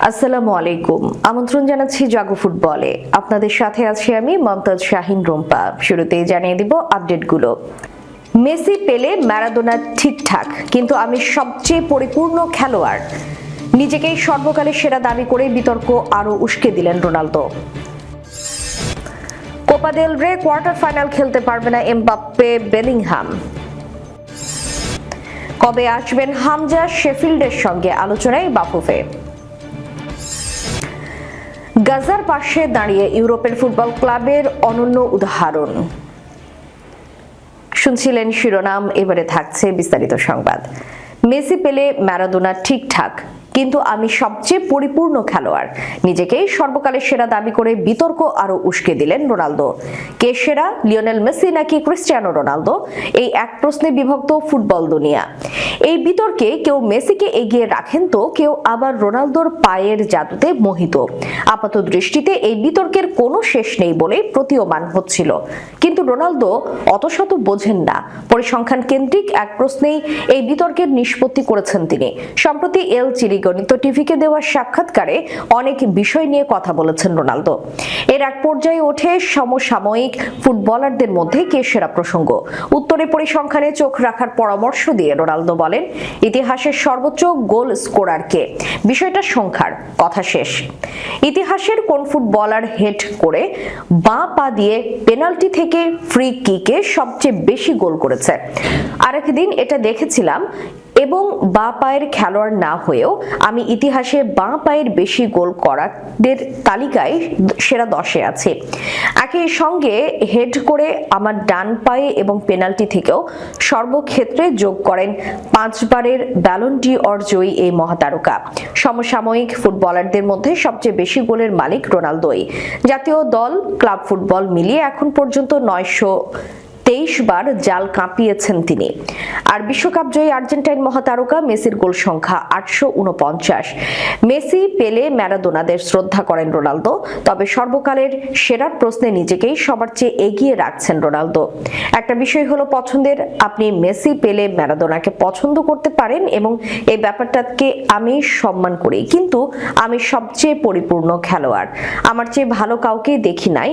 আসসালামু আলাইকুম। আমন্ত্রণ জানাচ্ছি জাগো ফুটবলে। আপনাদের সাথে আছি আমি মমতাজ শাহিন রুম্পা। শুরুতেই জানিয়ে দিব আপডেটগুলো। মেসি, পেলে, ম্যারাডোনা ঠিকঠাক, কিন্তু আমি সবচেয়ে পরিপূর্ণ খেলোয়াড়। নিজেকেই সর্বকালের সেরা দাবি করে বিতর্ক আরও উস্কে দিলেন রোনালদো। কোপা দেল রে কোয়ার্টার ফাইনাল খেলতে পারবে না এমবাপ্পে, বেলিংহাম। কবে আসবেন হামজা শেফিল্ডের সঙ্গে? আলোচনায় বাফুফে। গাজার পাশে দাঁড়িয়ে ইউরোপের ফুটবল ক্লাবের অনন্য উদাহরণ। শুনছিলেন শিরোনাম, এবারে থাকছে বিস্তারিত সংবাদ। মেসি পেলে ম্যারাদোনা ঠিকঠাক। কিন্তু আমি সবচেয়ে পরিপূর্ণ খেলোয়াড়। নিজেকেই সর্বকালের সেরা দাবি করে বিতর্ক আরও উস্কে দিলেন রোনালদো। কে সেরা, লিওনেল মেসি নাকি ক্রিস্টিয়ানো রোনালদো? এই এক প্রশ্নে বিভক্ত ফুটবল দুনিয়া। এই বিতর্কে কেউ মেসিকে এগিয়ে রাখেন তো, কেউ আবার রোনালদোর পায়ের জাদুতে মোহিত। আপাত দৃষ্টিতে এই বিতর্কের কোনো শেষ নেই বলে প্রতীয়মান হচ্ছিল। কিন্তু রোনালদো অত শত বোঝেন না। পরিসংখ্যান কেন্দ্রিক এক প্রশ্নেই এই বিতর্কের নিষ্পত্তি করেছেন তিনি। সম্প্রতি এল চিরিগণিত টিভিকে দেওয়া সাক্ষাৎকারে অনেক বিষয় নিয়ে কথা বলেছেন রোনালদো। এর এক পর্যায়ে ওঠে সমসাময়িক ফুটবলারদের মধ্যে কে সেরা প্রসঙ্গ। উত্তরে পরিসংখ্যানে চোখ রাখার পরামর্শ দিয়ে রোনালদো বলেন, ইতিহাসের সর্বোচ্চ গোল স্কোরার কে? বিষয়টা সংখ্যার, কথা শেষ। ইতিহাসের কোন ফুটবলার হেড করে বাঁ পা দিয়ে পেনাল্টি থেকে ফ্রি কিকে সবচেয়ে বেশি গোল করেছে? আরেকদিন এটা দেখেছিলাম এবং বাঁ পায়ের খেলোয়াড় না হয়েও আমি ইতিহাসে বাঁ পায়ের বেশি গোল করাদের তালিকায় সেরা দশে আছে। একই সঙ্গে হেড করে আমার ডান পায়ে এবং পেনাল্টি থেকেও সর্বক্ষেত্রে যোগ করেন পাঁচবারের ব্যালন্টি অর্জয়ী এই মহাতারকা। সমসাময়িক ফুটবলারদের মধ্যে সবচেয়ে বেশি গোলের মালিক রোনালদোই। জাতীয় দল, ক্লাব ফুটবল মিলিয়ে এখন পর্যন্ত নয়শো তেইশ বার জাল কাঁপিয়েছেন তিনি। আর বিশ্বকাপ জয়ী আর্জেন্টাইন মহাতারকা মেসির গোল সংখ্যা আটশো উনপঞ্চাশ মেসি, পেলে ম্যারাদোনাদের শ্রদ্ধা করেন রোনালদো, তবে সর্বকালের সেরার প্রশ্নে নিজেকেই সবার চেয়ে এগিয়ে রাখছেন রোনালদো। একটা বিষয় হলো পছন্দের, আপনি মেসি, পেলে ম্যারাদোনাকে পছন্দ করতে পারেন এবং এই ব্যাপারটাকে আমি সম্মান করি, কিন্তু আমি সবচেয়ে পরিপূর্ণ খেলোয়াড়। আমার চেয়ে ভালো কাউকে দেখি নাই।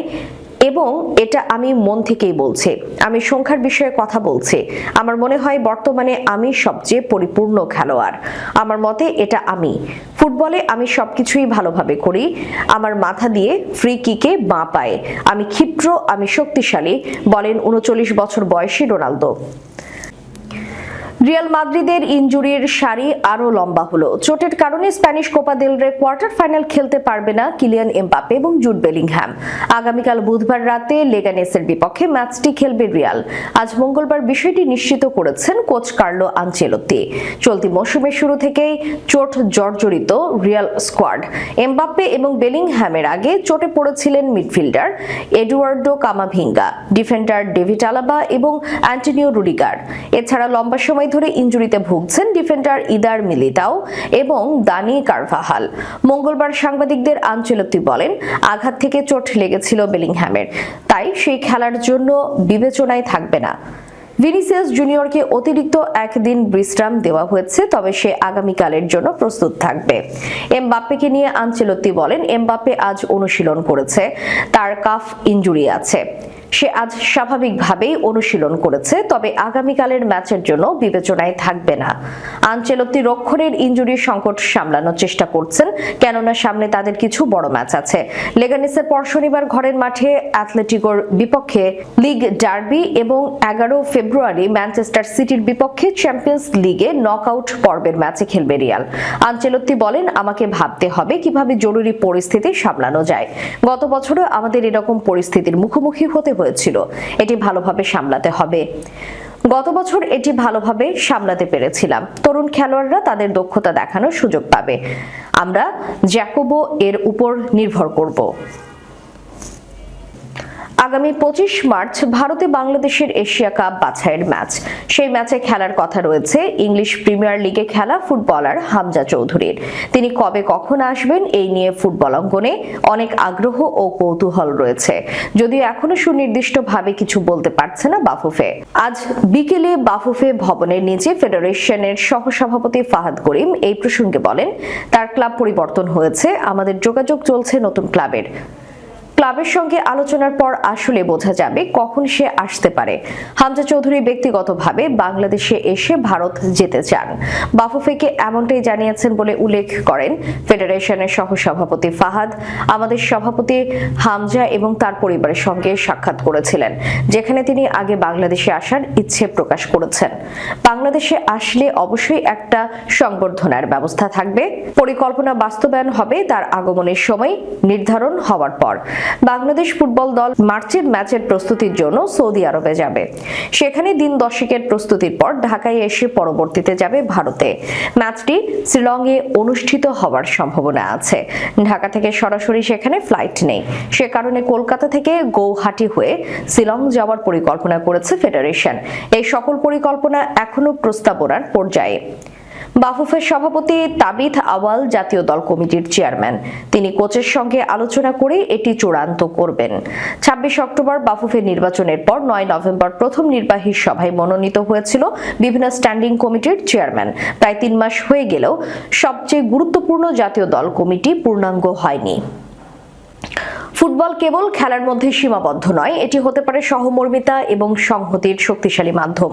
এবং এটা আমি মন থেকেই বলছি। আমি সংখ্যার বিষয়ে কথা বলছি। আমার মনে হয় বর্তমানে আমি সবচেয়ে পরিপূর্ণ খেলোয়াড়। আমার মতে এটা আমি। ফুটবলে আমি সবকিছুই ভালোভাবে করি। আমার মাথা দিয়ে ফ্রি কিকে বাঁ পায়। আমি ক্ষিপ্র, আমি শক্তিশালী। বলেন উনচল্লিশ বছর বয়সী রোনালদো। রিয়াল মাদ্রিদের ইনজুরির সারি আরও লম্বা হলো। চোটের কারণে স্প্যানিশ কোপা দেল রে কোয়ার্টার ফাইনাল খেলতে পারবে না কিলিয়ান এমবাপে এবং জুট বেলিংহ্যাম আগামীকাল বুধবার রাতে লেগানেসের বিপক্ষে ম্যাচটি খেলবে রিয়াল। আজ মঙ্গলবার বিষয়টি নিশ্চিত করেছেন কোচ কার্লো আনচেলত্তি। চলতি মৌসুমের শুরু থেকেই চোট জর্জরিত রিয়াল স্কোয়াড। এমবাপ্পে এবং বেলিংহ্যামের আগে চোটে পড়েছিলেন midfielder Eduardo Camavinga, defender David Alaba এবং অ্যান্টনিও রুডিগার। এছাড়া লম্বা সময় ধরে ইঞ্জুরিতে ভুগছেন ডিফেন্ডার ইদার মিলিতাও এবং দানি কারভাহাল। মঙ্গলবার সাংবাদিকদের আঞ্চলতি বলেন, আঘাত থেকে চোট লেগেছিল বেলিংহ্যামের তাই সেই খেলার জন্য বিবেচনায় থাকবে না। ভিনিসিয়াস জুনিয়রকে অতিরিক্ত একদিন বিশ্রাম দেওয়া হয়েছে, তবে সে আগামীকালের জন্য প্রস্তুত থাকবে। এমবাপ্পেকে নিয়ে আঞ্চেলত্তি বলেন, এমবাপ্পে আজ অনুশীলন করেছে, তার কাফ ইঞ্জুরি আছে। সে আজ স্বাভাবিকভাবেই অনুশীলন করেছে, তবে আগামীকালের ম্যাচের জন্য বিবেচনায় থাকবে না। আঞ্চেলত্তি রক্ষণের ইঞ্জুরির সংকট সামলানোর চেষ্টা করছেন, কেননা সামনে তাদের কিছু বড় ম্যাচ আছে। লেগানিসের পর শনিবার ঘরের মাঠে অ্যাথলেটিকোর বিপক্ষে লিগ ডার্বি এবং এগারো ফেব্রুয়ারি ম্যানচেস্টার সিটির বিপক্ষে চ্যাম্পিয়ন্স লিগে নকআউট পর্বের ম্যাচে খেলবে রিয়াল। আঞ্চেলত্তি বলেন, আমাকে ভাবতে হবে কীভাবে জরুরি পরিস্থিতি সামলানো যায়। গত বছরও আমাদের এরকম পরিস্থিতির মুখোমুখি হতে হয়েছিল। এটি ভালোভাবে সামলাতে হবে। গত বছর এটি ভালোভাবে সামলাতে পেরেছিলাম। তরুণ খেলোয়াড়রা তাদের দক্ষতা দেখানোর সুযোগ পাবে। আমরা জ্যাকোবো এর উপর নির্ভর করব। আগামী পঁচিশ মার্চ ভারতে বাংলাদেশের এশিয়া কাপ বাছাইয়ের ম্যাচ। সেই ম্যাচে খেলার কথা রয়েছে ইংলিশ প্রিমিয়ার লিগে খেলা ফুটবলার হামজা চৌধুরীর। তিনি কবে কখন আসবেন এই নিয়ে ফুটবল অঙ্গনে অনেক আগ্রহ ও কৌতূহল রয়েছে। যদিও এখনও সুনির্দিষ্টভাবে কিছু বলতে পারছে না বাফুফে। আজ বিকেলে বাফুফে ভবনের নিচে ফেডারেশনের সহসভাপতি ফাহাদ করিম এই প্রসঙ্গে বলেন, তার ক্লাব পরিবর্তন হয়েছে, আমাদের যোগাযোগ চলছে নতুন ক্লাবের। ক্লাবের সঙ্গে আলোচনার পর আসলে বোঝা যাবে কখন সে আসতে পারে। হামজা চৌধুরী ব্যক্তিগতভাবে বাংলাদেশে এসে ভারত যেতে চান। বাফুফেকে এমনটাই জানিয়েছেন বলে উল্লেখ করেন ফেডারেশনের সহসভাপতি ফাহাদ। আমাদের সভাপতি হামজা এবং তার পরিবারের সঙ্গে সাক্ষাৎ করেছিলেন, যেখানে তিনি আগে বাংলাদেশে আসার ইচ্ছে প্রকাশ করেছেন। বাংলাদেশে আসলে অবশ্যই একটা সংবর্ধনার ব্যবস্থা থাকবে। পরিকল্পনা বাস্তবায়ন হবে তার আগমনের সময়, নির্ধারণ হওয়ার পর। বাংলাদেশ ফুটবল দল মার্চের ম্যাচের প্রস্তুতির জন্য সৌদি আরবে যাবে। সেখানে দিন দশেকের প্রস্তুতির পর ঢাকায় এসে পরবর্তীতে যাবে ভারতে। ম্যাচটি শিলংয়ে অনুষ্ঠিত হওয়ার সম্ভাবনা আছে। ঢাকা থেকে সরাসরি সেখানে ফ্লাইট নেই। সে কারণে কলকাতা থেকে গৌহাটি হয়ে শিলং যাওয়ার পরিকল্পনা করেছে ফেডারেশন। এই সকল পরিকল্পনা এখনও প্রস্তাবনার পর্যায়ে। বাফুফের সভাপতি তাবিথ আওয়াল জাতীয় দল কমিটির চেয়ারম্যান। তিনি কোচের সঙ্গে আলোচনা করে এটি চূড়ান্ত করবেন। ছাব্বিশ অক্টোবর বাফুফের নির্বাচনের পর নয় নভেম্বর প্রথম নির্বাহী সভায় মনোনীত হয়েছিল বিভিন্ন স্ট্যান্ডিং কমিটির চেয়ারম্যান। প্রায় তিন মাস হয়ে গেলেও সবচেয়ে গুরুত্বপূর্ণ জাতীয় দল কমিটি পূর্ণাঙ্গ হয়নি। ফুটবল কেবল খেলার মধ্যে সীমাবদ্ধ নয়, এটি হতে পারে সহমর্মিতা এবং সংহতির শক্তিশালী মাধ্যম।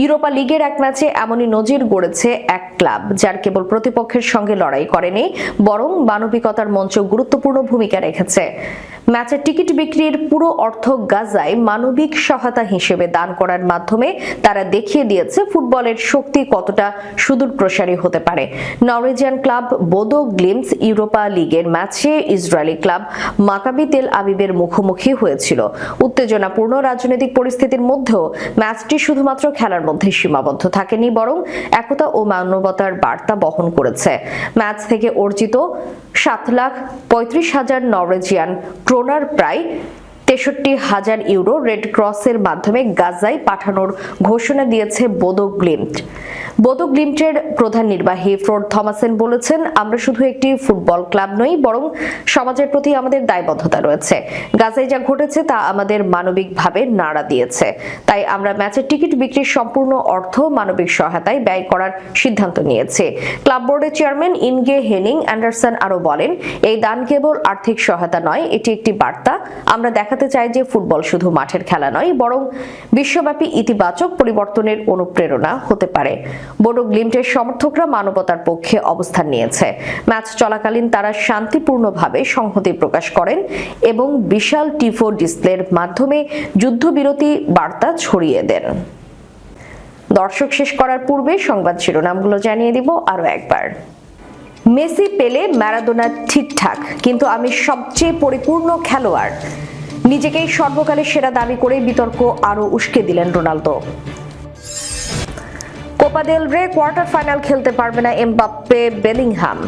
ইউরোপা লিগের এক ম্যাচে এমনই নজির গড়েছে এক ক্লাব, যার কেবল প্রতিপক্ষের সঙ্গে লড়াই করেনি, বরং মানবিকতার মঞ্চ গুরুত্বপূর্ণ ভূমিকা রেখেছে। ম্যাচের টিকিট বিক্রির পুরো অর্থ গাজায় মানবিক সহায়তা হিসেবে দান করার মাধ্যমে তারা দেখিয়ে দিয়েছে ফুটবলের শক্তি কতটা সুদূর প্রসারী হতে পারে। Norwegian club Bodo Glimt Europa লিগের ম্যাচে ইসরায়েলি ক্লাব মাকাবি তেল আবিবের মুখোমুখি হয়েছিল। উত্তেজনাপূর্ণ রাজনৈতিক পরিস্থিতির মধ্যেও ম্যাচটি শুধুমাত্র খেলার মধ্যে সীমাবদ্ধ থাকেনি, বরং একতা ও মানবতার বার্তা বহন করেছে। ম্যাচ থেকে অর্জিত সাত লাখ পঁয়ত্রিশ হাজার নরওয়েজিয়ান ক্রোনার প্রায় তেষট্টি হাজার ইউরো রেড ক্রসের মাধ্যমে গাজায় পাঠানোর ঘোষণা দিয়েছে বোদো গ্লিমট। বোদো গ্লিমটের প্রধান নির্বাহী ফ্রোড থমাসেন বলেছেন, আমরা শুধু একটি ফুটবল ক্লাব নই, বরং সমাজের প্রতি আমাদের দায়বদ্ধতা রয়েছে। গাজায় যা ঘটেছে তা আমাদের মানবিকভাবে নাড়া দিয়েছে। তাই আমরা ম্যাচের টিকিট বিক্রির সম্পূর্ণ অর্থ মানবিক সহায়তায় ব্যয় করার সিদ্ধান্ত নিয়েছে। ক্লাব বোর্ডের চেয়ারম্যান ইনগে হেনিং অ্যান্ডারসন আরও বলেন, এই দান কেবল আর্থিক সহায়তা নয়, এটি একটি বার্তা। আমরা দেখাতে চাই যে ফুটবল শুধু মাঠের খেলা নয়, বরং বিশ্বব্যাপী ইতিবাচক পরিবর্তনের অনুপ্রেরণা হতে পারে। বোডো গ্লিমটের সমর্থকরা মানবতার পক্ষে অবস্থান নিয়েছে। ম্যাচ চলাকালীন তারা শান্তিপূর্ণভাবে সংহতি প্রকাশ করেন এবং বিশাল টিফো ডিসপ্লের মাধ্যমে যুদ্ধবিরতি বার্তা ছড়িয়ে দেন। দর্শক শেষ করার পূর্বে সংবাদ শিরোনামগুলো জানিয়ে দিব আরও একবার। মেসি, পেলে ম্যারাডোনা ঠিকঠাক, কিন্তু আমি সবচেয়ে পরিপূর্ণ খেলোয়াড়। নিজেকেই সর্বকালের সেরা দাবি করে বিতর্ক আরও উস্কে দিলেন রোনালদো। কোপা দেল রে কোয়ার্টার ফাইনাল খেলতে পারবে না এমবাপ্পে বেলিংহাম।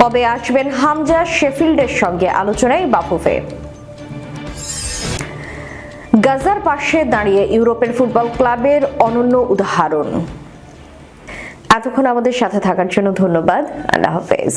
কবে আসবেন হামজা শেফিল্ডের সঙ্গে? আলোচনায় বাফুফে। গাজার পাশে দাঁড়িয়ে ইউরোপের ফুটবল ক্লাবের অনন্য উদাহরণ। এতক্ষণ আমাদের সাথে থাকার জন্য ধন্যবাদ। আল্লাহ হাফেজ।